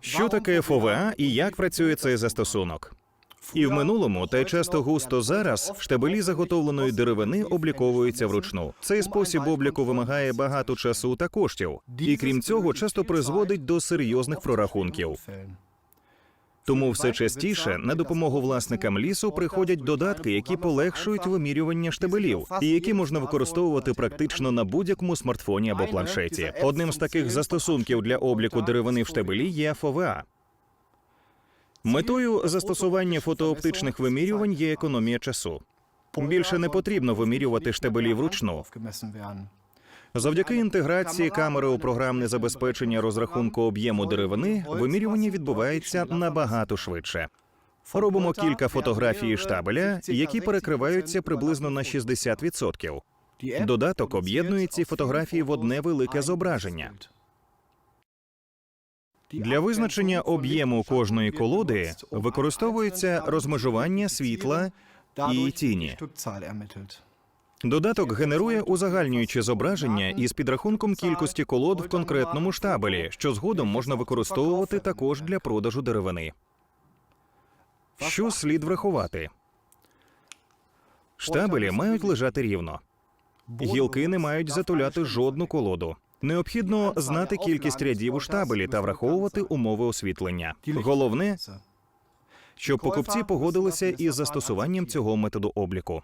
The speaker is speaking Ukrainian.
Що таке ФОВА і як працює цей застосунок? І в минулому, та й часто густо зараз, штабелі заготовленої деревини обліковуються вручну. Цей спосіб обліку вимагає багато часу та коштів, і крім цього, часто призводить до серйозних прорахунків. Тому все частіше на допомогу власникам лісу приходять додатки, які полегшують вимірювання штабелів, і які можна використовувати практично на будь-якому смартфоні або планшеті. Одним з таких застосунків для обліку деревини в штабелі є ФОВА. Метою застосування фотооптичних вимірювань є економія часу. Більше не потрібно вимірювати штабелі вручну. Завдяки інтеграції камери у програмне забезпечення розрахунку об'єму деревини вимірювання відбувається набагато швидше. Робимо кілька фотографій штабеля, які перекриваються приблизно на 60%. Додаток об'єднує ці фотографії в одне велике зображення. Для визначення об'єму кожної колоди використовується розмежування світла і тіні. Додаток генерує узагальнююче зображення із підрахунком кількості колод в конкретному штабелі, що згодом можна використовувати також для продажу деревини. Що слід врахувати? Штабелі мають лежати рівно. Гілки не мають затуляти жодну колоду. Необхідно знати кількість рядів у штабелі та враховувати умови освітлення. Головне, щоб покупці погодилися із застосуванням цього методу обліку.